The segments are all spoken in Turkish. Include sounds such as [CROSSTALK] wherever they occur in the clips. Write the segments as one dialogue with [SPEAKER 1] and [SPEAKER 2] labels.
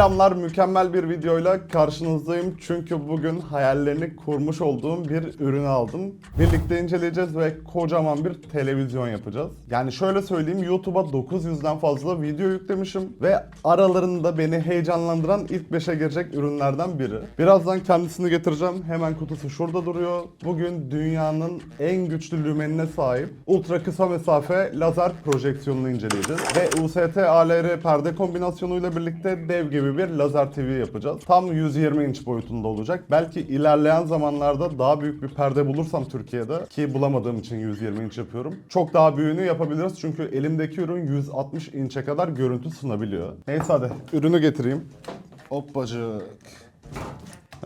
[SPEAKER 1] Selamlar, mükemmel bir videoyla karşınızdayım. Çünkü bugün hayallerini kurmuş olduğum bir ürünü aldım. Birlikte inceleyeceğiz ve kocaman bir televizyon yapacağız. Yani şöyle söyleyeyim, YouTube'a 900'den fazla video yüklemişim ve aralarında beni heyecanlandıran ilk 5'e girecek ürünlerden biri. Birazdan kendisini getireceğim. Hemen kutusu şurada duruyor. Bugün dünyanın en güçlü lümenine sahip ultra kısa mesafe lazer projeksiyonunu inceleyeceğiz. Ve UST ALR perde kombinasyonuyla birlikte dev gibi bir lazer TV yapacağız. Tam 120 inç boyutunda olacak. Belki ilerleyen zamanlarda daha büyük bir perde bulursam Türkiye'de ki bulamadığım için 120 inç yapıyorum. Çok daha büyüğünü yapabiliriz çünkü elimdeki ürün 160 inçe kadar görüntü sunabiliyor. Neyse hadi ürünü getireyim. Hoppacık.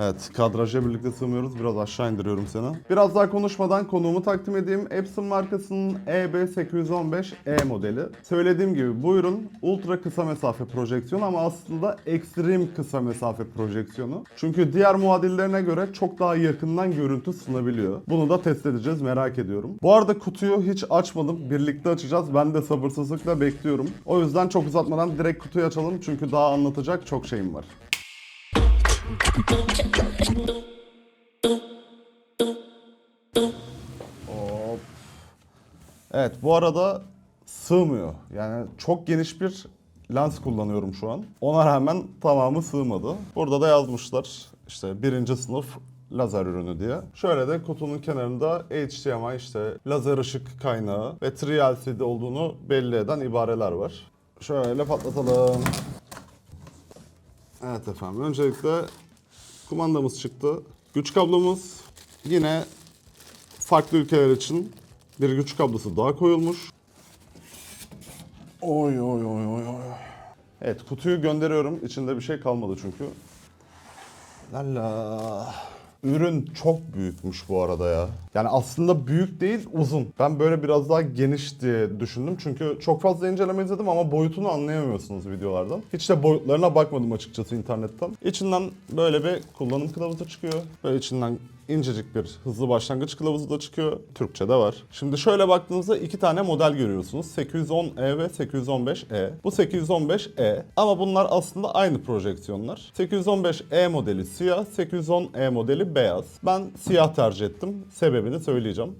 [SPEAKER 1] Evet, kadraja birlikte sığmıyoruz. Biraz aşağı indiriyorum seni. Biraz daha konuşmadan konuğumu takdim edeyim. Epson markasının E EB815E modeli. Söylediğim gibi bu ürün ultra kısa mesafe projeksiyonu ama aslında ekstrem kısa mesafe projeksiyonu. Çünkü diğer muadillerine göre çok daha yakından görüntü sunabiliyor. Bunu da test edeceğiz, merak ediyorum. Bu arada kutuyu hiç açmadım. Birlikte açacağız. Ben de sabırsızlıkla bekliyorum. O yüzden çok uzatmadan direkt kutuyu açalım çünkü daha anlatacak çok şeyim var. Hop. Evet bu arada sığmıyor. Yani çok geniş bir lens kullanıyorum şu an. Ona rağmen tamamı sığmadı. Burada da yazmışlar işte birinci sınıf lazer ürünü diye. Şöyle de kutunun kenarında HDMI işte lazer ışık kaynağı ve 3LCD olduğunu belli eden ibareler var. Şöyle patlatalım. Evet efendim öncelikle kumandamız çıktı. Güç kablomuz yine farklı ülkeler için bir güç kablosu daha koyulmuş. Oy oy oy oy oy. Evet kutuyu gönderiyorum. İçinde bir şey kalmadı çünkü. Lalla. Ürün çok büyükmüş bu arada ya. Yani aslında büyük değil, uzun. Ben böyle biraz daha geniş diye düşündüm. Çünkü çok fazla inceleme izledim ama boyutunu anlayamıyorsunuz videolardan. Hiç de boyutlarına bakmadım açıkçası internetten. İçinden böyle bir kullanım kılavuzu çıkıyor. Böyle içinden incecik bir hızlı başlangıç kılavuzu da çıkıyor. Türkçe de var. Şimdi şöyle baktığınızda iki tane model görüyorsunuz. 810E ve 815E. Bu 815E ama bunlar aslında aynı projeksiyonlar. 815E modeli siyah, 810E modeli beyaz. Ben siyah tercih ettim. Sebebini söyleyeceğim.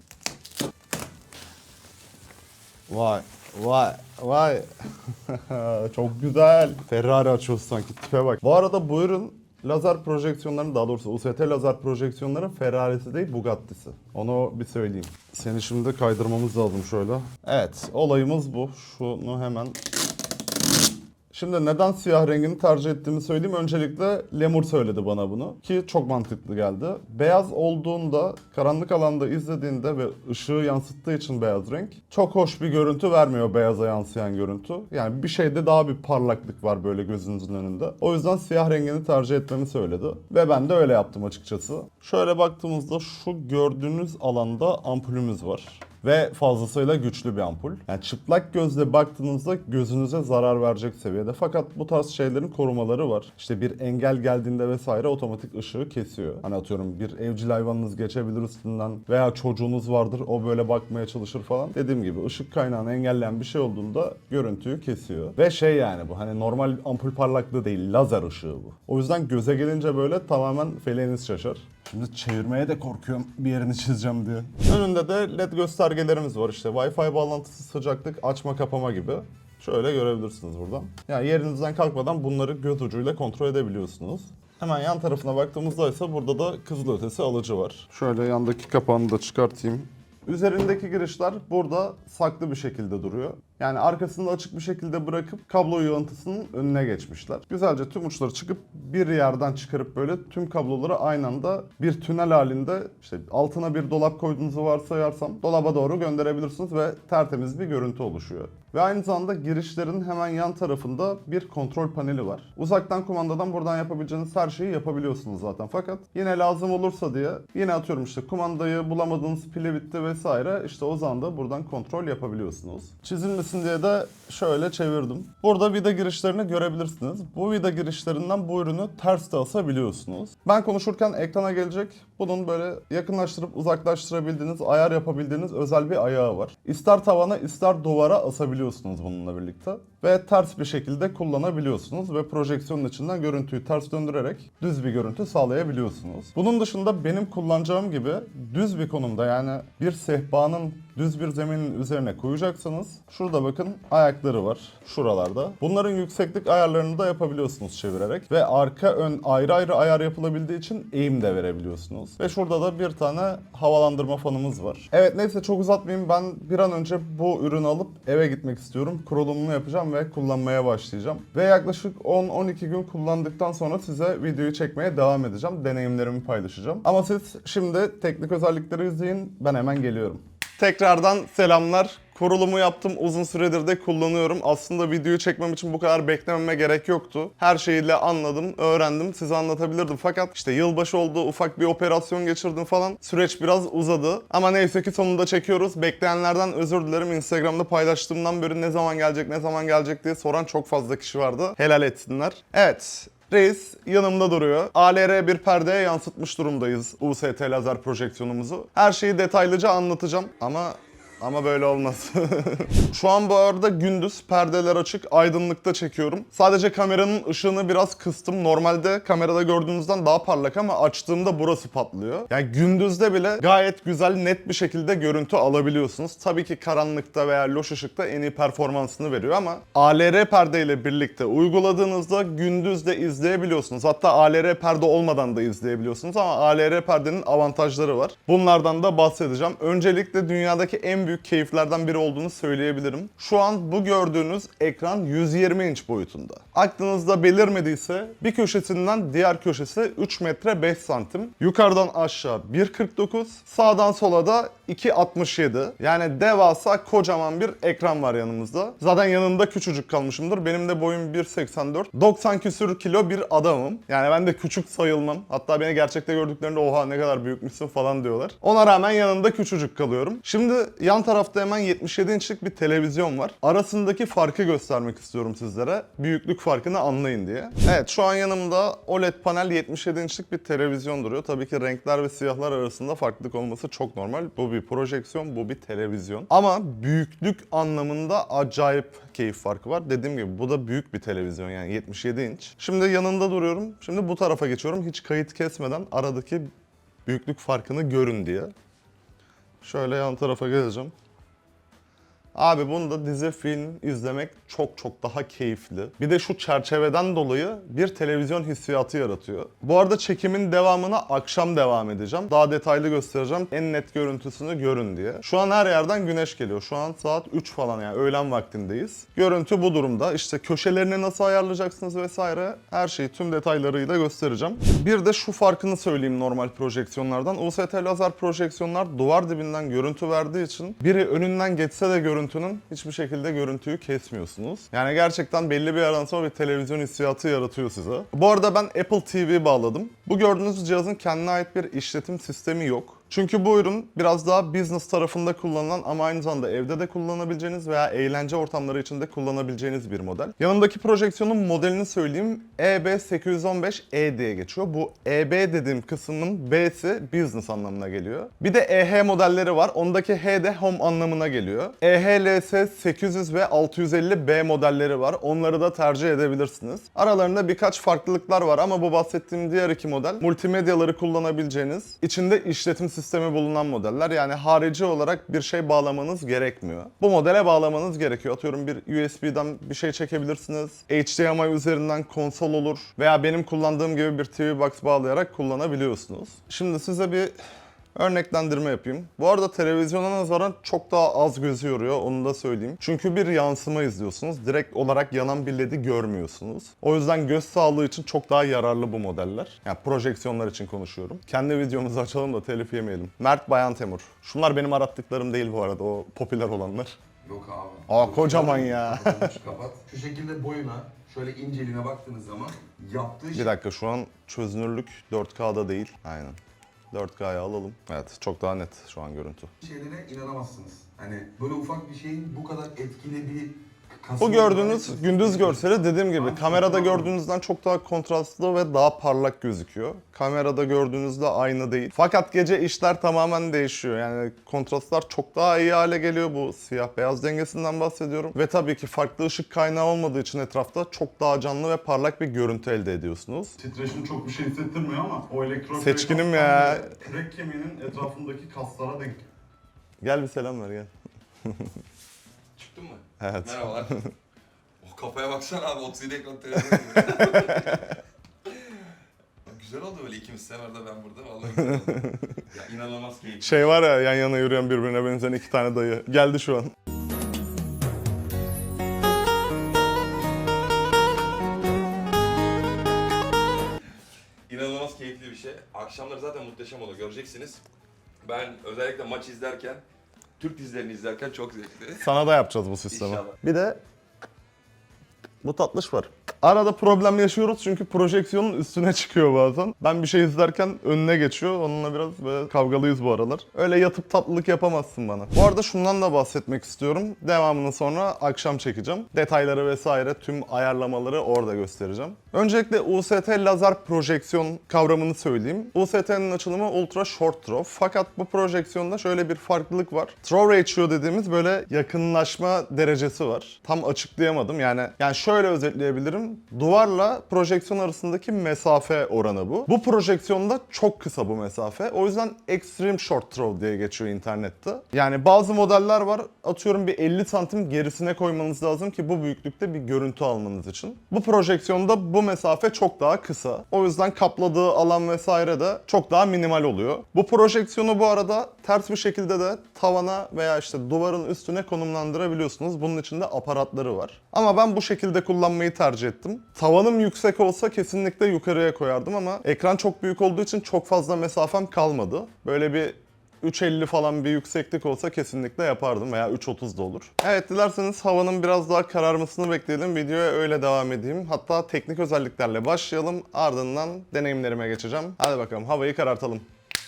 [SPEAKER 1] Vay vay vay. [LAUGHS] Çok güzel. Ferrari açıyorsun sanki tipe bak. Bu arada bu ürün lazer projeksiyonların daha doğrusu UST lazer projeksiyonların Ferrari'si değil Bugatti'si. Onu bir söyleyeyim. Seni şimdi kaydırmamız lazım şöyle. Evet olayımız bu. Şunu hemen Şimdi neden siyah rengini tercih ettiğimi söyleyeyim. Öncelikle Lemur söyledi bana bunu ki çok mantıklı geldi. Beyaz olduğunda, karanlık alanda izlediğinde ve ışığı yansıttığı için beyaz renk çok hoş bir görüntü vermiyor beyaza yansıyan görüntü. Yani bir şeyde daha bir parlaklık var böyle gözünüzün önünde. O yüzden siyah rengini tercih etmemi söyledi ve ben de öyle yaptım açıkçası. Şöyle baktığımızda şu gördüğünüz alanda ampulümüz var ve fazlasıyla güçlü bir ampul. Yani çıplak gözle baktığınızda gözünüze zarar verecek seviyede. Fakat bu tarz şeylerin korumaları var. İşte bir engel geldiğinde vesaire otomatik ışığı kesiyor. Hani atıyorum bir evcil hayvanınız geçebilir üstünden veya çocuğunuz vardır o böyle bakmaya çalışır falan. Dediğim gibi ışık kaynağını engelleyen bir şey olduğunda görüntüyü kesiyor. Ve şey yani bu hani normal ampul parlaklığı değil lazer ışığı bu. O yüzden göze gelince böyle tamamen feleğiniz şaşar. Şimdi çevirmeye de korkuyorum bir yerini çizeceğim diye. Önünde de led göstergelerimiz var işte Wi-Fi bağlantısı sıcaklık açma kapama gibi. Şöyle görebilirsiniz buradan. Yani yerinizden kalkmadan bunları göz ucuyla kontrol edebiliyorsunuz. Hemen yan tarafına baktığımızda ise burada da kızılötesi alıcı var. Şöyle yandaki kapağını da çıkartayım. Üzerindeki girişler burada saklı bir şekilde duruyor. Yani arkasını açık bir şekilde bırakıp kablo yığıntısının önüne geçmişler. Güzelce tüm uçları çıkıp bir yerden çıkarıp böyle tüm kabloları aynı anda bir tünel halinde işte altına bir dolap koyduğunuzu varsayarsam dolaba doğru gönderebilirsiniz ve tertemiz bir görüntü oluşuyor. Ve aynı zamanda girişlerin hemen yan tarafında bir kontrol paneli var. Uzaktan kumandadan buradan yapabileceğiniz her şeyi yapabiliyorsunuz zaten. Fakat yine lazım olursa diye yine atıyorum işte kumandayı bulamadığınız pili bitti vesaire işte o zaman da buradan kontrol yapabiliyorsunuz. Çizilmesi gösterilsin diye de şöyle çevirdim. Burada vida girişlerini görebilirsiniz. Bu vida girişlerinden bu ürünü ters de asabiliyorsunuz. Ben konuşurken ekrana gelecek. Bunun böyle yakınlaştırıp uzaklaştırabildiğiniz, ayar yapabildiğiniz özel bir ayağı var. İster tavana ister duvara asabiliyorsunuz bununla birlikte. Ve ters bir şekilde kullanabiliyorsunuz ve projeksiyonun içinden görüntüyü ters döndürerek düz bir görüntü sağlayabiliyorsunuz. Bunun dışında benim kullanacağım gibi düz bir konumda yani bir sehpanın düz bir zeminin üzerine koyacaksınız. Şurada bakın ayakları var şuralarda. Bunların yükseklik ayarlarını da yapabiliyorsunuz çevirerek ve arka ön ayrı ayrı ayar yapılabildiği için eğim de verebiliyorsunuz. Ve şurada da bir tane havalandırma fanımız var. Evet neyse çok uzatmayayım ben bir an önce bu ürünü alıp eve gitmek istiyorum. Kurulumunu yapacağım ve kullanmaya başlayacağım. Ve yaklaşık 10-12 gün kullandıktan sonra size videoyu çekmeye devam edeceğim. Deneyimlerimi paylaşacağım. Ama siz şimdi teknik özellikleri izleyin. Ben hemen geliyorum. Tekrardan selamlar. Kurulumu yaptım. Uzun süredir de kullanıyorum. Aslında videoyu çekmem için bu kadar beklememe gerek yoktu. Her şeyiyle anladım, öğrendim. Size anlatabilirdim. Fakat işte yılbaşı oldu, ufak bir operasyon geçirdim falan. Süreç biraz uzadı. Ama neyse ki sonunda çekiyoruz. Bekleyenlerden özür dilerim. Instagram'da paylaştığımdan beri ne zaman gelecek, ne zaman gelecek diye soran çok fazla kişi vardı. Helal etsinler. Evet, Reis yanımda duruyor. ALR bir perdeye yansıtmış durumdayız UST lazer projeksiyonumuzu. Her şeyi detaylıca anlatacağım ama ama böyle olmaz. [LAUGHS] Şu an bu arada gündüz perdeler açık aydınlıkta çekiyorum. Sadece kameranın ışığını biraz kıstım. Normalde kamerada gördüğünüzden daha parlak ama açtığımda burası patlıyor. Yani gündüzde bile gayet güzel net bir şekilde görüntü alabiliyorsunuz. Tabii ki karanlıkta veya loş ışıkta en iyi performansını veriyor ama ALR perdeyle birlikte uyguladığınızda gündüz de izleyebiliyorsunuz. Hatta ALR perde olmadan da izleyebiliyorsunuz ama ALR perdenin avantajları var. Bunlardan da bahsedeceğim. Öncelikle dünyadaki en büyük keyiflerden biri olduğunu söyleyebilirim. Şu an bu gördüğünüz ekran 120 inç boyutunda. Aklınızda belirmediyse bir köşesinden diğer köşesi 3 metre 5 santim. Yukarıdan aşağı 1.49, sağdan sola da 2.67. Yani devasa kocaman bir ekran var yanımızda. Zaten yanında küçücük kalmışımdır. Benim de boyum 1.84. 90 küsür kilo bir adamım. Yani ben de küçük sayılmam. Hatta beni gerçekte gördüklerinde oha ne kadar büyükmüşsün falan diyorlar. Ona rağmen yanında küçücük kalıyorum. Şimdi yan tarafta hemen 77 inçlik bir televizyon var. Arasındaki farkı göstermek istiyorum sizlere. Büyüklük farkını anlayın diye. Evet şu an yanımda OLED panel 77 inçlik bir televizyon duruyor. Tabii ki renkler ve siyahlar arasında farklılık olması çok normal. Bu bir projeksiyon, bu bir televizyon. Ama büyüklük anlamında acayip keyif farkı var. Dediğim gibi bu da büyük bir televizyon yani 77 inç. Şimdi yanında duruyorum. Şimdi bu tarafa geçiyorum. Hiç kayıt kesmeden aradaki büyüklük farkını görün diye. Şöyle yan tarafa geleceğim. Abi bunda dizi film izlemek çok çok daha keyifli. Bir de şu çerçeveden dolayı bir televizyon hissiyatı yaratıyor. Bu arada çekimin devamına akşam devam edeceğim. Daha detaylı göstereceğim. En net görüntüsünü görün diye. Şu an her yerden güneş geliyor. Şu an saat 3 falan yani öğlen vaktindeyiz. Görüntü bu durumda. İşte köşelerini nasıl ayarlayacaksınız vesaire her şeyi tüm detaylarıyla göstereceğim. Bir de şu farkını söyleyeyim normal projeksiyonlardan. UST lazer projeksiyonlar duvar dibinden görüntü verdiği için biri önünden geçse de görüntünün hiçbir şekilde görüntüyü kesmiyorsunuz. Yani gerçekten belli bir yerden sonra bir televizyon hissiyatı yaratıyor size. Bu arada ben Apple TV bağladım. Bu gördüğünüz cihazın kendine ait bir işletim sistemi yok. Çünkü bu ürün biraz daha business tarafında kullanılan ama aynı zamanda evde de kullanabileceğiniz veya eğlence ortamları için de kullanabileceğiniz bir model. Yanındaki projeksiyonun modelini söyleyeyim. EB815E diye geçiyor. Bu EB dediğim kısmın B'si business anlamına geliyor. Bir de EH modelleri var. Ondaki H de home anlamına geliyor. E EHLS 800 ve 650B modelleri var. Onları da tercih edebilirsiniz. Aralarında birkaç farklılıklar var ama bu bahsettiğim diğer iki model multimedyaları kullanabileceğiniz, içinde işletim sistemi bulunan modeller. Yani harici olarak bir şey bağlamanız gerekmiyor. Bu modele bağlamanız gerekiyor. Atıyorum bir USB'den bir şey çekebilirsiniz. HDMI üzerinden konsol olur veya benim kullandığım gibi bir TV Box bağlayarak kullanabiliyorsunuz. Şimdi size bir Örneklendirme yapayım. Bu arada televizyona nazaran çok daha az gözü yoruyor onu da söyleyeyim. Çünkü bir yansıma izliyorsunuz. Direkt olarak yanan bir LED'i görmüyorsunuz. O yüzden göz sağlığı için çok daha yararlı bu modeller. Yani projeksiyonlar için konuşuyorum. Kendi videomuzu açalım da telif yemeyelim. Mert Bayan Temur. Şunlar benim arattıklarım değil bu arada o popüler olanlar.
[SPEAKER 2] Yok abi.
[SPEAKER 1] Aa, kocaman ya.
[SPEAKER 2] Kapat, Kapat. Şu şekilde boyuna, şöyle inceliğine baktığınız zaman yaptığı
[SPEAKER 1] Bir
[SPEAKER 2] şey
[SPEAKER 1] dakika şu an çözünürlük 4K'da değil. Aynen. 4K'ya alalım. Evet çok daha net şu an görüntü.
[SPEAKER 2] şeylere inanamazsınız. Hani böyle ufak bir şeyin bu kadar etkili bir
[SPEAKER 1] Bu gördüğünüz gündüz görseli dediğim gibi kamerada gördüğünüzden çok daha kontrastlı ve daha parlak gözüküyor. Kamerada gördüğünüzde aynı değil. Fakat gece işler tamamen değişiyor. Yani kontrastlar çok daha iyi hale geliyor. Bu siyah beyaz dengesinden bahsediyorum. Ve tabii ki farklı ışık kaynağı olmadığı için etrafta çok daha canlı ve parlak bir görüntü elde ediyorsunuz.
[SPEAKER 3] Titreşim çok bir şey hissettirmiyor ama o elektro
[SPEAKER 1] Seçkinim ya.
[SPEAKER 3] Kürek kemiğinin etrafındaki kaslara denk.
[SPEAKER 1] Gel bir selam ver gel. [LAUGHS] Evet.
[SPEAKER 4] Merhabalar. [LAUGHS] o kafaya baksana abi 37 ekran televizyon [LAUGHS] güzel oldu böyle ikimiz sen orada ben burada. Vallahi güzel oldu. ya inanılmaz keyifli.
[SPEAKER 1] Şey var ya yan yana yürüyen birbirine benzeyen iki tane dayı. Geldi şu an.
[SPEAKER 4] İnanılmaz keyifli bir şey. Akşamları zaten muhteşem oluyor göreceksiniz. Ben özellikle maç izlerken, Türk dizilerini izlerken çok zevkli.
[SPEAKER 1] Sana da yapacağız bu sistemi.
[SPEAKER 4] İnşallah.
[SPEAKER 1] Bir de bu tatlış var. Arada problem yaşıyoruz çünkü projeksiyonun üstüne çıkıyor bazen. Ben bir şey izlerken önüne geçiyor. Onunla biraz böyle kavgalıyız bu aralar. Öyle yatıp tatlılık yapamazsın bana. Bu arada şundan da bahsetmek istiyorum. Devamını sonra akşam çekeceğim. Detayları vesaire tüm ayarlamaları orada göstereceğim. Öncelikle UST lazer projeksiyon kavramını söyleyeyim. UST'nin açılımı Ultra Short Throw. Fakat bu projeksiyonda şöyle bir farklılık var. Throw ratio dediğimiz böyle yakınlaşma derecesi var. Tam açıklayamadım. Yani yani şöyle özetleyebilirim. Duvarla projeksiyon arasındaki mesafe oranı bu. Bu projeksiyonda çok kısa bu mesafe. O yüzden Extreme Short Throw diye geçiyor internette. Yani bazı modeller var. Atıyorum bir 50 santim gerisine koymanız lazım ki bu büyüklükte bir görüntü almanız için. Bu projeksiyonda bu mesafe çok daha kısa. O yüzden kapladığı alan vesaire de çok daha minimal oluyor. Bu projeksiyonu bu arada ters bir şekilde de tavana veya işte duvarın üstüne konumlandırabiliyorsunuz. Bunun için de aparatları var. Ama ben bu şekilde kullanmayı tercih ettim. Tavanım yüksek olsa kesinlikle yukarıya koyardım ama ekran çok büyük olduğu için çok fazla mesafem kalmadı. Böyle bir 3.50 falan bir yükseklik olsa kesinlikle yapardım veya 3.30 da olur. Evet dilerseniz havanın biraz daha kararmasını bekleyelim. Videoya öyle devam edeyim. Hatta teknik özelliklerle başlayalım. Ardından deneyimlerime geçeceğim. Hadi bakalım havayı karartalım.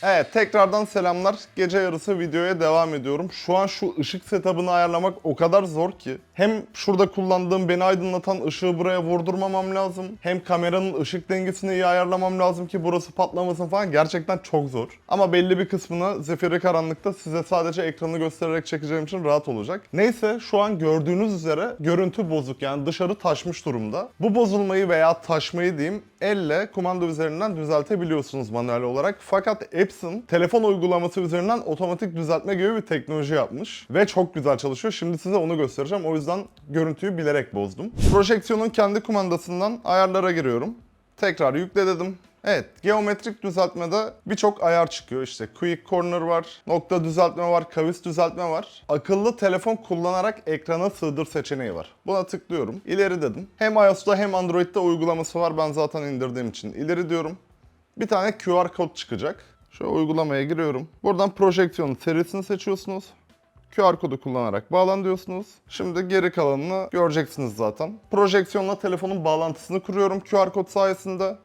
[SPEAKER 1] Evet tekrardan selamlar. Gece yarısı videoya devam ediyorum. Şu an şu ışık setup'ını ayarlamak o kadar zor ki. Hem şurada kullandığım beni aydınlatan ışığı buraya vurdurmamam lazım. Hem kameranın ışık dengesini iyi ayarlamam lazım ki burası patlamasın falan. Gerçekten çok zor. Ama belli bir kısmını zifiri karanlıkta size sadece ekranı göstererek çekeceğim için rahat olacak. Neyse şu an gördüğünüz üzere görüntü bozuk yani dışarı taşmış durumda. Bu bozulmayı veya taşmayı diyeyim elle kumanda üzerinden düzeltebiliyorsunuz manuel olarak. Fakat Epson telefon uygulaması üzerinden otomatik düzeltme gibi bir teknoloji yapmış. Ve çok güzel çalışıyor. Şimdi size onu göstereceğim. O yüzden görüntüyü bilerek bozdum. Projeksiyonun kendi kumandasından ayarlara giriyorum. Tekrar yükle dedim. Evet, geometrik düzeltmede birçok ayar çıkıyor. İşte quick corner var, nokta düzeltme var, kavis düzeltme var. Akıllı telefon kullanarak ekrana sığdır seçeneği var. Buna tıklıyorum. İleri dedim. Hem iOS'ta hem Android'de uygulaması var. Ben zaten indirdiğim için ileri diyorum. Bir tane QR kod çıkacak. Şöyle uygulamaya giriyorum. Buradan projeksiyonun serisini seçiyorsunuz. QR kodu kullanarak bağlan diyorsunuz. Şimdi geri kalanını göreceksiniz zaten. Projeksiyonla telefonun bağlantısını kuruyorum QR kod sayesinde.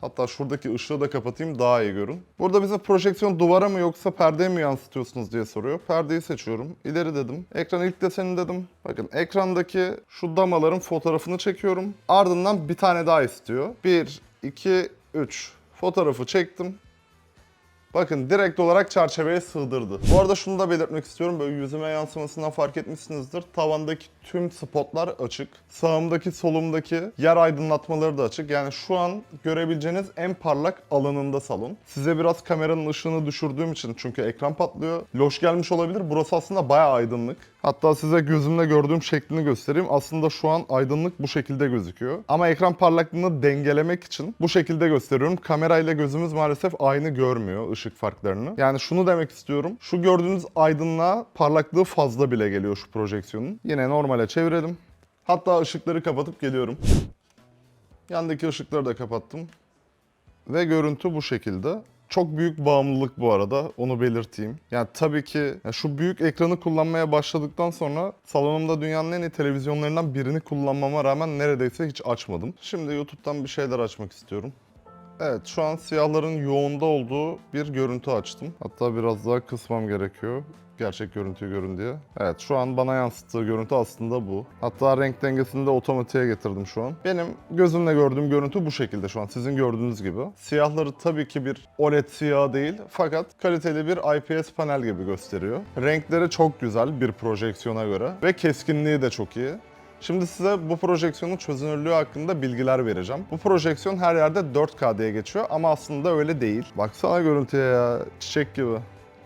[SPEAKER 1] Hatta şuradaki ışığı da kapatayım daha iyi görün. Burada bize projeksiyon duvara mı yoksa perdeye mi yansıtıyorsunuz diye soruyor. Perdeyi seçiyorum. İleri dedim. Ekran ilk deseni dedim. Bakın ekrandaki şu damaların fotoğrafını çekiyorum. Ardından bir tane daha istiyor. 1, 2, 3. Fotoğrafı çektim. Bakın direkt olarak çerçeveye sığdırdı. Bu arada şunu da belirtmek istiyorum. Böyle yüzüme yansımasından fark etmişsinizdir. Tavandaki tüm spotlar açık. Sağımdaki solumdaki yer aydınlatmaları da açık. Yani şu an görebileceğiniz en parlak alanında salon. Size biraz kameranın ışığını düşürdüğüm için çünkü ekran patlıyor. Loş gelmiş olabilir. Burası aslında bayağı aydınlık. Hatta size gözümle gördüğüm şeklini göstereyim. Aslında şu an aydınlık bu şekilde gözüküyor. Ama ekran parlaklığını dengelemek için bu şekilde gösteriyorum. Kamerayla gözümüz maalesef aynı görmüyor ışık farklarını. Yani şunu demek istiyorum. Şu gördüğünüz aydınlığa parlaklığı fazla bile geliyor şu projeksiyonun. Yine normale çevirelim. Hatta ışıkları kapatıp geliyorum. Yandaki ışıkları da kapattım. Ve görüntü bu şekilde. Çok büyük bağımlılık bu arada, onu belirteyim. Yani tabii ki ya şu büyük ekranı kullanmaya başladıktan sonra salonumda dünyanın en iyi televizyonlarından birini kullanmama rağmen neredeyse hiç açmadım. Şimdi YouTube'dan bir şeyler açmak istiyorum. Evet şu an siyahların yoğunda olduğu bir görüntü açtım. Hatta biraz daha kısmam gerekiyor. Gerçek görüntüyü görün diye. Evet şu an bana yansıttığı görüntü aslında bu. Hatta renk dengesini de otomatiğe getirdim şu an. Benim gözümle gördüğüm görüntü bu şekilde şu an sizin gördüğünüz gibi. Siyahları tabii ki bir OLED siyah değil fakat kaliteli bir IPS panel gibi gösteriyor. Renkleri çok güzel bir projeksiyona göre ve keskinliği de çok iyi. Şimdi size bu projeksiyonun çözünürlüğü hakkında bilgiler vereceğim. Bu projeksiyon her yerde 4K diye geçiyor ama aslında öyle değil. Baksana görüntüye ya, çiçek gibi.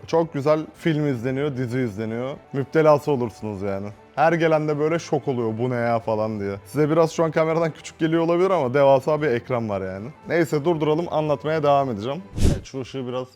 [SPEAKER 1] Çok güzel film izleniyor, dizi izleniyor. Müptelası olursunuz yani. Her gelen de böyle şok oluyor bu ne ya falan diye. Size biraz şu an kameradan küçük geliyor olabilir ama devasa bir ekran var yani. Neyse durduralım anlatmaya devam edeceğim. Evet şu ışığı biraz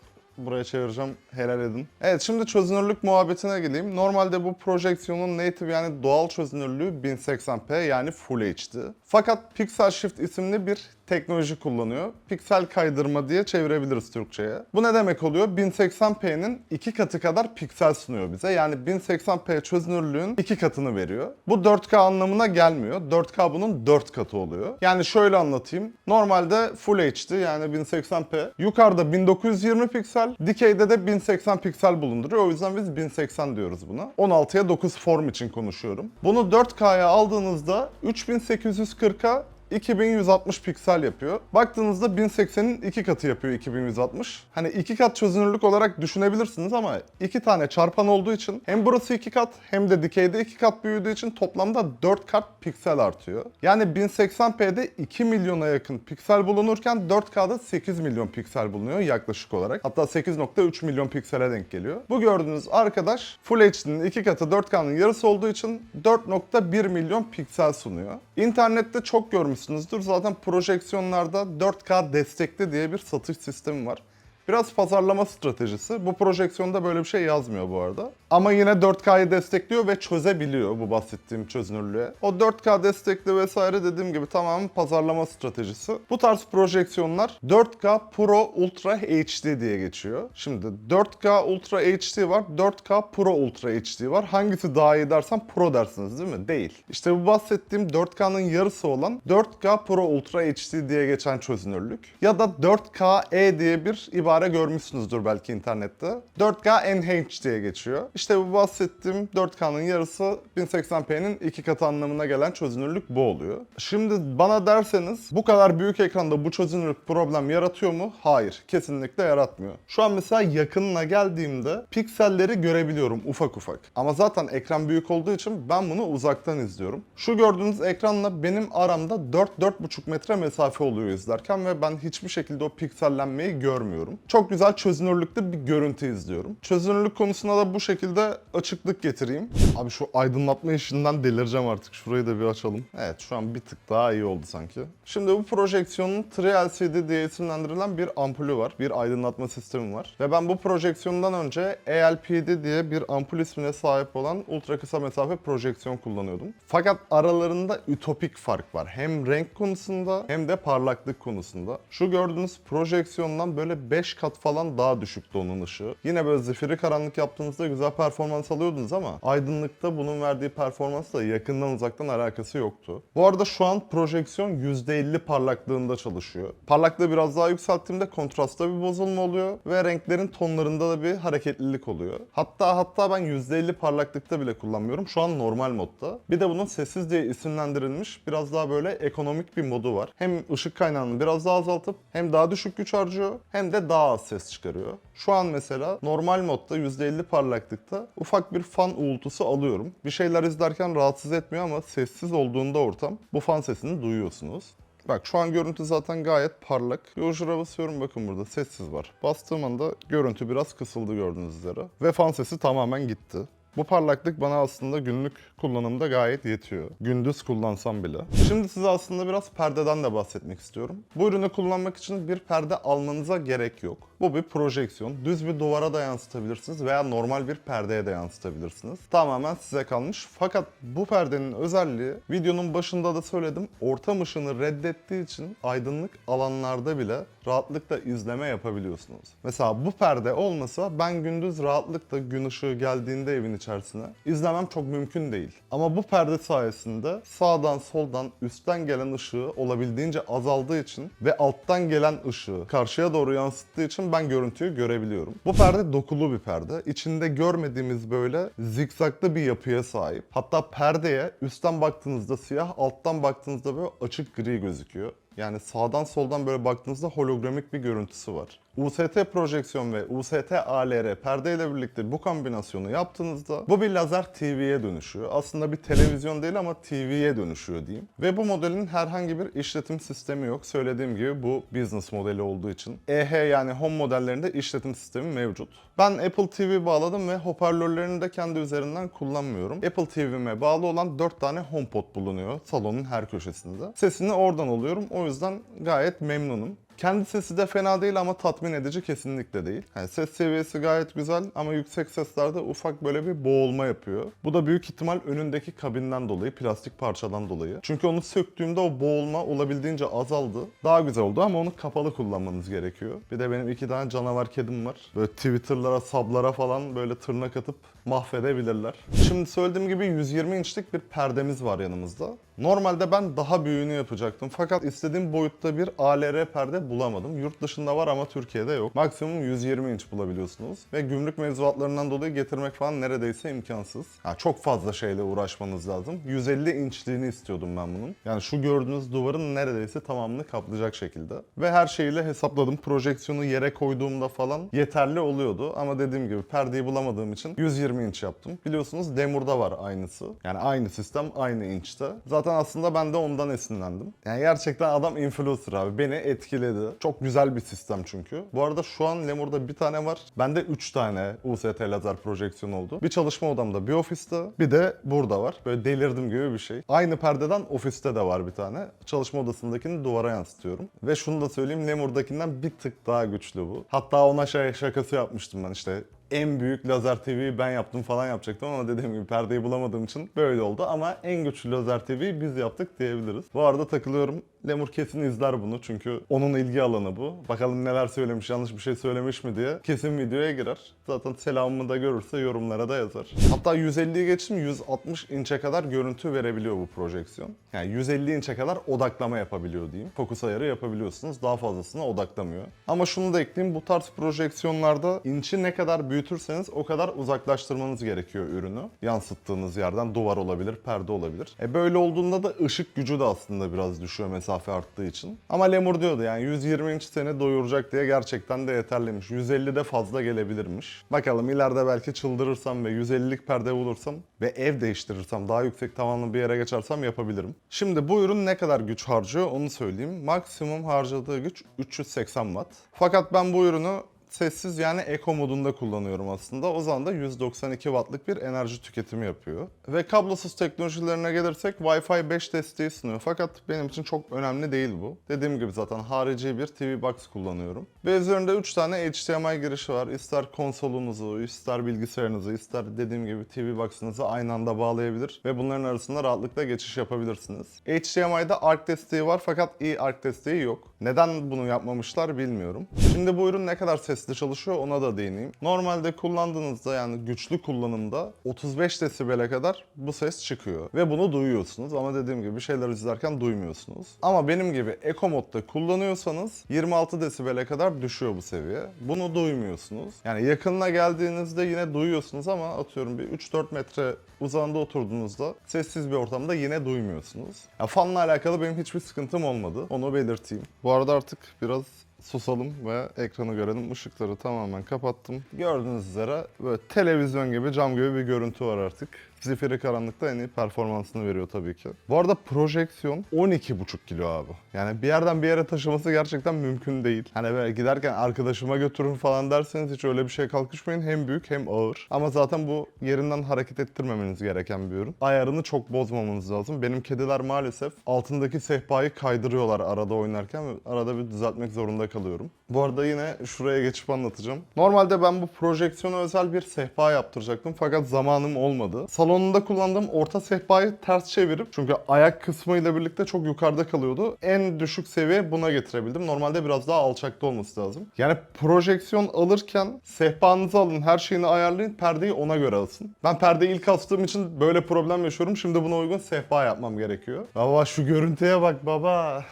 [SPEAKER 1] buraya çevireceğim helal edin. Evet şimdi çözünürlük muhabbetine geleyim. Normalde bu projeksiyonun native yani doğal çözünürlüğü 1080p yani Full HD. Fakat Pixel Shift isimli bir teknoloji kullanıyor. Piksel kaydırma diye çevirebiliriz Türkçe'ye. Bu ne demek oluyor? 1080p'nin iki katı kadar piksel sunuyor bize. Yani 1080p çözünürlüğün iki katını veriyor. Bu 4K anlamına gelmiyor. 4K bunun 4 katı oluyor. Yani şöyle anlatayım. Normalde Full HD yani 1080p. Yukarıda 1920 piksel, dikeyde de 1080 piksel bulunduruyor. O yüzden biz 1080 diyoruz buna. 16'ya 9 form için konuşuyorum. Bunu 4K'ya aldığınızda 3840'a 2160 piksel yapıyor. Baktığınızda 1080'in iki katı yapıyor 2160. Hani iki kat çözünürlük olarak düşünebilirsiniz ama iki tane çarpan olduğu için hem burası iki kat hem de dikeyde iki kat büyüdüğü için toplamda 4 kat piksel artıyor. Yani 1080p'de 2 milyona yakın piksel bulunurken 4K'da 8 milyon piksel bulunuyor yaklaşık olarak. Hatta 8.3 milyon piksele denk geliyor. Bu gördüğünüz arkadaş Full HD'nin iki katı 4K'nın yarısı olduğu için 4.1 milyon piksel sunuyor. İnternette çok görmüşsünüzdür. Zaten projeksiyonlarda 4K destekli diye bir satış sistemi var. Biraz pazarlama stratejisi. Bu projeksiyonda böyle bir şey yazmıyor bu arada. Ama yine 4K'yı destekliyor ve çözebiliyor bu bahsettiğim çözünürlüğe. O 4K destekli vesaire dediğim gibi tamamen pazarlama stratejisi. Bu tarz projeksiyonlar 4K Pro Ultra HD diye geçiyor. Şimdi 4K Ultra HD var, 4K Pro Ultra HD var. Hangisi daha iyi dersen Pro dersiniz değil mi? Değil. İşte bu bahsettiğim 4K'nın yarısı olan 4K Pro Ultra HD diye geçen çözünürlük. Ya da 4KE diye bir ibare görmüşsünüzdür belki internette. 4K Enhanced diye geçiyor. İşte bu bahsettiğim 4K'nın yarısı 1080p'nin iki katı anlamına gelen çözünürlük bu oluyor. Şimdi bana derseniz bu kadar büyük ekranda bu çözünürlük problem yaratıyor mu? Hayır. Kesinlikle yaratmıyor. Şu an mesela yakınına geldiğimde pikselleri görebiliyorum ufak ufak. Ama zaten ekran büyük olduğu için ben bunu uzaktan izliyorum. Şu gördüğünüz ekranla benim aramda 4-4,5 metre mesafe oluyor izlerken ve ben hiçbir şekilde o piksellenmeyi görmüyorum. Çok güzel çözünürlükte bir görüntü izliyorum. Çözünürlük konusunda da bu şekilde açıklık getireyim. Abi şu aydınlatma işinden delireceğim artık. Şurayı da bir açalım. Evet şu an bir tık daha iyi oldu sanki. Şimdi bu projeksiyonun 3LCD diye isimlendirilen bir ampulü var. Bir aydınlatma sistemi var. Ve ben bu projeksiyondan önce ALPD diye bir ampul ismine sahip olan ultra kısa mesafe projeksiyon kullanıyordum. Fakat aralarında ütopik fark var. Hem renk konusunda hem de parlaklık konusunda. Şu gördüğünüz projeksiyondan böyle 5 kat falan daha düşüktü onun ışığı. Yine böyle zifiri karanlık yaptığınızda güzel performans alıyordunuz ama aydınlıkta bunun verdiği performansla yakından uzaktan alakası yoktu. Bu arada şu an projeksiyon %50 parlaklığında çalışıyor. Parlaklığı biraz daha yükselttiğimde kontrastta bir bozulma oluyor ve renklerin tonlarında da bir hareketlilik oluyor. Hatta hatta ben %50 parlaklıkta bile kullanmıyorum. Şu an normal modda. Bir de bunun sessiz diye isimlendirilmiş biraz daha böyle ekonomik bir modu var. Hem ışık kaynağını biraz daha azaltıp hem daha düşük güç harcıyor hem de daha az ses çıkarıyor. Şu an mesela normal modda %50 parlaklıkta ufak bir fan uğultusu alıyorum. Bir şeyler izlerken rahatsız etmiyor ama sessiz olduğunda ortam bu fan sesini duyuyorsunuz. Bak şu an görüntü zaten gayet parlak. Yoğuşura basıyorum bakın burada sessiz var. Bastığım anda görüntü biraz kısıldı gördüğünüz üzere. Ve fan sesi tamamen gitti. Bu parlaklık bana aslında günlük kullanımda gayet yetiyor. Gündüz kullansam bile. Şimdi size aslında biraz perdeden de bahsetmek istiyorum. Bu ürünü kullanmak için bir perde almanıza gerek yok. Bu bir projeksiyon. Düz bir duvara da yansıtabilirsiniz veya normal bir perdeye de yansıtabilirsiniz. Tamamen size kalmış. Fakat bu perdenin özelliği videonun başında da söyledim. Ortam ışığını reddettiği için aydınlık alanlarda bile rahatlıkla izleme yapabiliyorsunuz. Mesela bu perde olmasa ben gündüz rahatlıkla gün ışığı geldiğinde evin içerisine izlemem çok mümkün değil. Ama bu perde sayesinde sağdan soldan üstten gelen ışığı olabildiğince azaldığı için ve alttan gelen ışığı karşıya doğru yansıttığı için ben görüntüyü görebiliyorum. Bu perde dokulu bir perde. İçinde görmediğimiz böyle zikzaklı bir yapıya sahip. Hatta perdeye üstten baktığınızda siyah, alttan baktığınızda böyle açık gri gözüküyor. Yani sağdan soldan böyle baktığınızda hologramik bir görüntüsü var. UST projeksiyon ve UST ALR perde ile birlikte bu kombinasyonu yaptığınızda bu bir lazer TV'ye dönüşüyor. Aslında bir televizyon değil ama TV'ye dönüşüyor diyeyim. Ve bu modelin herhangi bir işletim sistemi yok. Söylediğim gibi bu business modeli olduğu için. EH yani home modellerinde işletim sistemi mevcut. Ben Apple TV bağladım ve hoparlörlerini de kendi üzerinden kullanmıyorum. Apple TV'me bağlı olan 4 tane HomePod bulunuyor salonun her köşesinde. Sesini oradan alıyorum. O yüzden gayet memnunum. Kendi sesi de fena değil ama tatmin edici kesinlikle değil. Yani ses seviyesi gayet güzel ama yüksek seslerde ufak böyle bir boğulma yapıyor. Bu da büyük ihtimal önündeki kabinden dolayı, plastik parçadan dolayı. Çünkü onu söktüğümde o boğulma olabildiğince azaldı. Daha güzel oldu ama onu kapalı kullanmanız gerekiyor. Bir de benim iki tane canavar kedim var. Böyle Twitter'lara, sablara falan böyle tırnak atıp mahvedebilirler. Şimdi söylediğim gibi 120 inçlik bir perdemiz var yanımızda. Normalde ben daha büyüğünü yapacaktım fakat istediğim boyutta bir ALR perde bulamadım. Yurt dışında var ama Türkiye'de yok. Maksimum 120 inç bulabiliyorsunuz ve gümrük mevzuatlarından dolayı getirmek falan neredeyse imkansız. Ya çok fazla şeyle uğraşmanız lazım. 150 inçliğini istiyordum ben bunun. Yani şu gördüğünüz duvarın neredeyse tamamını kaplayacak şekilde. Ve her şeyiyle hesapladım. Projeksiyonu yere koyduğumda falan yeterli oluyordu ama dediğim gibi perdeyi bulamadığım için 120 inç yaptım. Biliyorsunuz Demur'da var aynısı. Yani aynı sistem aynı inçte. Zaten aslında ben de ondan esinlendim. Yani gerçekten adam influencer abi. Beni etkiledi. Çok güzel bir sistem çünkü. Bu arada şu an Lemur'da bir tane var. Bende 3 tane UST lazer projeksiyon oldu. Bir çalışma odamda, bir ofiste, bir de burada var. Böyle delirdim gibi bir şey. Aynı perdeden ofiste de var bir tane. Çalışma odasındakini duvara yansıtıyorum. Ve şunu da söyleyeyim Lemur'dakinden bir tık daha güçlü bu. Hatta ona şey şakası yapmıştım ben işte en büyük lazer TV'yi ben yaptım falan yapacaktım ama dediğim gibi perdeyi bulamadığım için böyle oldu ama en güçlü lazer TV'yi biz yaptık diyebiliriz. Bu arada takılıyorum. Lemur kesin izler bunu çünkü onun ilgi alanı bu. Bakalım neler söylemiş, yanlış bir şey söylemiş mi diye kesin videoya girer. Zaten selamımı da görürse yorumlara da yazar. Hatta 150'yi geçtim 160 inçe kadar görüntü verebiliyor bu projeksiyon. Yani 150 inçe kadar odaklama yapabiliyor diyeyim. Fokus ayarı yapabiliyorsunuz. Daha fazlasına odaklamıyor. Ama şunu da ekleyeyim. Bu tarz projeksiyonlarda inçi ne kadar büyütürseniz o kadar uzaklaştırmanız gerekiyor ürünü. Yansıttığınız yerden duvar olabilir, perde olabilir. E böyle olduğunda da ışık gücü de aslında biraz düşüyor mesafe arttığı için. Ama Lemur diyordu yani 120 inç seni doyuracak diye gerçekten de yeterliymiş. 150 de fazla gelebilirmiş. Bakalım ileride belki çıldırırsam ve 150'lik perde bulursam ve ev değiştirirsem daha yüksek tavanlı bir yere geçersem yapabilirim. Şimdi bu ürün ne kadar güç harcıyor onu söyleyeyim. Maksimum harcadığı güç 380 watt. Fakat ben bu ürünü sessiz yani eco modunda kullanıyorum aslında. O zaman da 192 wattlık bir enerji tüketimi yapıyor. Ve kablosuz teknolojilerine gelirsek Wi-Fi 5 desteği sunuyor. Fakat benim için çok önemli değil bu. Dediğim gibi zaten harici bir TV Box kullanıyorum. Ve üzerinde 3 tane HDMI girişi var. İster konsolunuzu, ister bilgisayarınızı, ister dediğim gibi TV Box'ınızı aynı anda bağlayabilir. Ve bunların arasında rahatlıkla geçiş yapabilirsiniz. HDMI'de ARC desteği var fakat e-ARC desteği yok. Neden bunu yapmamışlar bilmiyorum. Şimdi bu ürün ne kadar sesli çalışıyor ona da değineyim. Normalde kullandığınızda yani güçlü kullanımda 35 desibele kadar bu ses çıkıyor. Ve bunu duyuyorsunuz ama dediğim gibi bir şeyler izlerken duymuyorsunuz. Ama benim gibi Eco modda kullanıyorsanız 26 desibele kadar düşüyor bu seviye. Bunu duymuyorsunuz. Yani yakınına geldiğinizde yine duyuyorsunuz ama atıyorum bir 3-4 metre uzağında oturduğunuzda sessiz bir ortamda yine duymuyorsunuz. Ya fanla alakalı benim hiçbir sıkıntım olmadı. Onu belirteyim. Bu arada artık biraz susalım ve ekranı görelim. Işıkları tamamen kapattım. Gördüğünüz üzere böyle televizyon gibi, cam gibi bir görüntü var artık. Zifiri karanlıkta en iyi performansını veriyor tabii ki. Bu arada projeksiyon 12,5 kilo abi. Yani bir yerden bir yere taşıması gerçekten mümkün değil. Hani böyle giderken arkadaşıma götürün falan derseniz hiç öyle bir şey kalkışmayın. Hem büyük hem ağır. Ama zaten bu yerinden hareket ettirmemeniz gereken bir ürün. Ayarını çok bozmamanız lazım. Benim kediler maalesef altındaki sehpayı kaydırıyorlar arada oynarken arada bir düzeltmek zorunda kalıyorum. Bu arada yine şuraya geçip anlatacağım. Normalde ben bu projeksiyona özel bir sehpa yaptıracaktım fakat zamanım olmadı. Salon salonunda kullandığım orta sehpayı ters çevirip çünkü ayak kısmıyla birlikte çok yukarıda kalıyordu. En düşük seviye buna getirebildim. Normalde biraz daha alçakta olması lazım. Yani projeksiyon alırken sehpanızı alın, her şeyini ayarlayın, perdeyi ona göre alsın. Ben perdeyi ilk astığım için böyle problem yaşıyorum. Şimdi buna uygun sehpa yapmam gerekiyor. Baba şu görüntüye bak baba.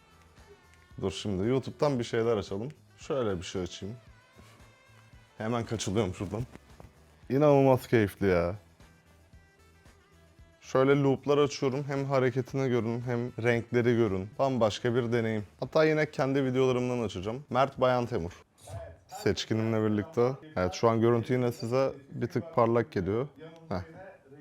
[SPEAKER 1] [LAUGHS] Dur şimdi YouTube'dan bir şeyler açalım. Şöyle bir şey açayım. Hemen kaçılıyorum şuradan. İnanılmaz keyifli ya. Şöyle looplar açıyorum. Hem hareketini görün hem renkleri görün. Bambaşka bir deneyim. Hatta yine kendi videolarımdan açacağım. Mert Bayan Temur. Seçkinimle birlikte. Evet şu an görüntü yine size bir tık parlak geliyor. Heh.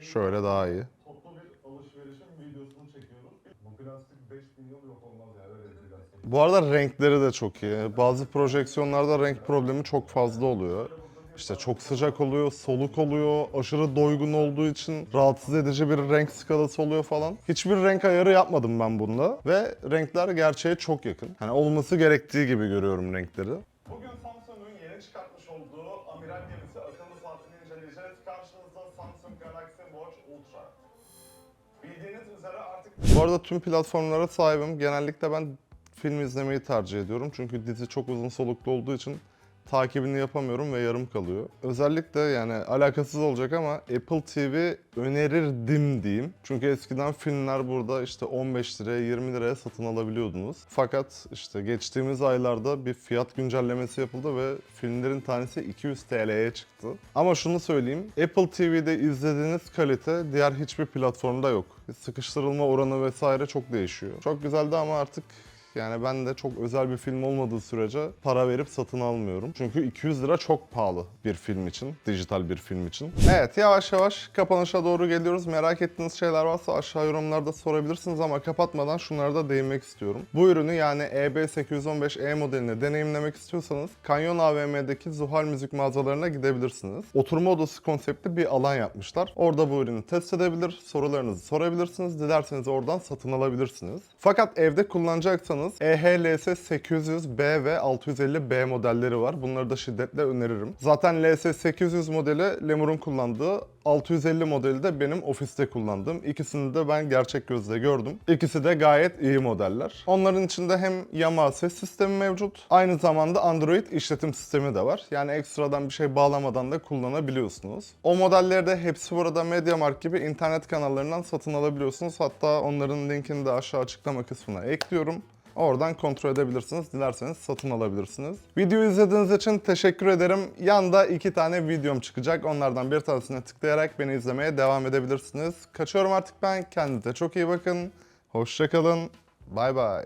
[SPEAKER 1] Şöyle daha iyi.
[SPEAKER 3] Toplu bir alışverişin videosunu çekiyorum. Bu plastik 5000 yıl yok olmaz yani öyle bir plastik.
[SPEAKER 1] Bu arada renkleri de çok iyi. Bazı projeksiyonlarda renk problemi çok fazla oluyor. İşte çok sıcak oluyor, soluk oluyor, aşırı doygun olduğu için rahatsız edici bir renk skalası oluyor falan. Hiçbir renk ayarı yapmadım ben bunda ve renkler gerçeğe çok yakın. Hani olması gerektiği gibi görüyorum renkleri.
[SPEAKER 3] Bugün Samsung'un yeni çıkartmış olduğu amiral gemisi akıllı saatini inceleyeceğiz. Karşınızda Samsung Galaxy Watch Ultra. Bildiğiniz üzere artık
[SPEAKER 1] Bu arada tüm platformlara sahibim. Genellikle ben film izlemeyi tercih ediyorum. Çünkü dizi çok uzun soluklu olduğu için takibini yapamıyorum ve yarım kalıyor. Özellikle yani alakasız olacak ama Apple TV önerirdim diyeyim. Çünkü eskiden filmler burada işte 15 liraya 20 liraya satın alabiliyordunuz. Fakat işte geçtiğimiz aylarda bir fiyat güncellemesi yapıldı ve filmlerin tanesi 200 TL'ye çıktı. Ama şunu söyleyeyim. Apple TV'de izlediğiniz kalite diğer hiçbir platformda yok. Sıkıştırılma oranı vesaire çok değişiyor. Çok güzeldi ama artık yani ben de çok özel bir film olmadığı sürece para verip satın almıyorum. Çünkü 200 lira çok pahalı bir film için, dijital bir film için. Evet yavaş yavaş kapanışa doğru geliyoruz. Merak ettiğiniz şeyler varsa aşağı yorumlarda sorabilirsiniz ama kapatmadan şunlara da değinmek istiyorum. Bu ürünü yani EB815E modelini deneyimlemek istiyorsanız Canyon AVM'deki Zuhal Müzik mağazalarına gidebilirsiniz. Oturma odası konseptli bir alan yapmışlar. Orada bu ürünü test edebilir, sorularınızı sorabilirsiniz. Dilerseniz oradan satın alabilirsiniz. Fakat evde kullanacaksanız E EHLS 800B ve 650B modelleri var. Bunları da şiddetle öneririm. Zaten LS 800 modeli Lemur'un kullandığı 650 modeli de benim ofiste kullandığım. İkisini de ben gerçek gözle gördüm. İkisi de gayet iyi modeller. Onların içinde hem Yamaha ses sistemi mevcut. Aynı zamanda Android işletim sistemi de var. Yani ekstradan bir şey bağlamadan da kullanabiliyorsunuz. O modelleri de hepsi burada MediaMarkt gibi internet kanallarından satın alabiliyorsunuz. Hatta onların linkini de aşağı açıklama kısmına ekliyorum. Oradan kontrol edebilirsiniz. Dilerseniz satın alabilirsiniz. Videoyu izlediğiniz için teşekkür ederim. Yanda iki tane videom çıkacak. Onlardan bir tanesine tıklayarak beni izlemeye devam edebilirsiniz. Kaçıyorum artık ben. Kendinize çok iyi bakın. Hoşçakalın. Bay bay.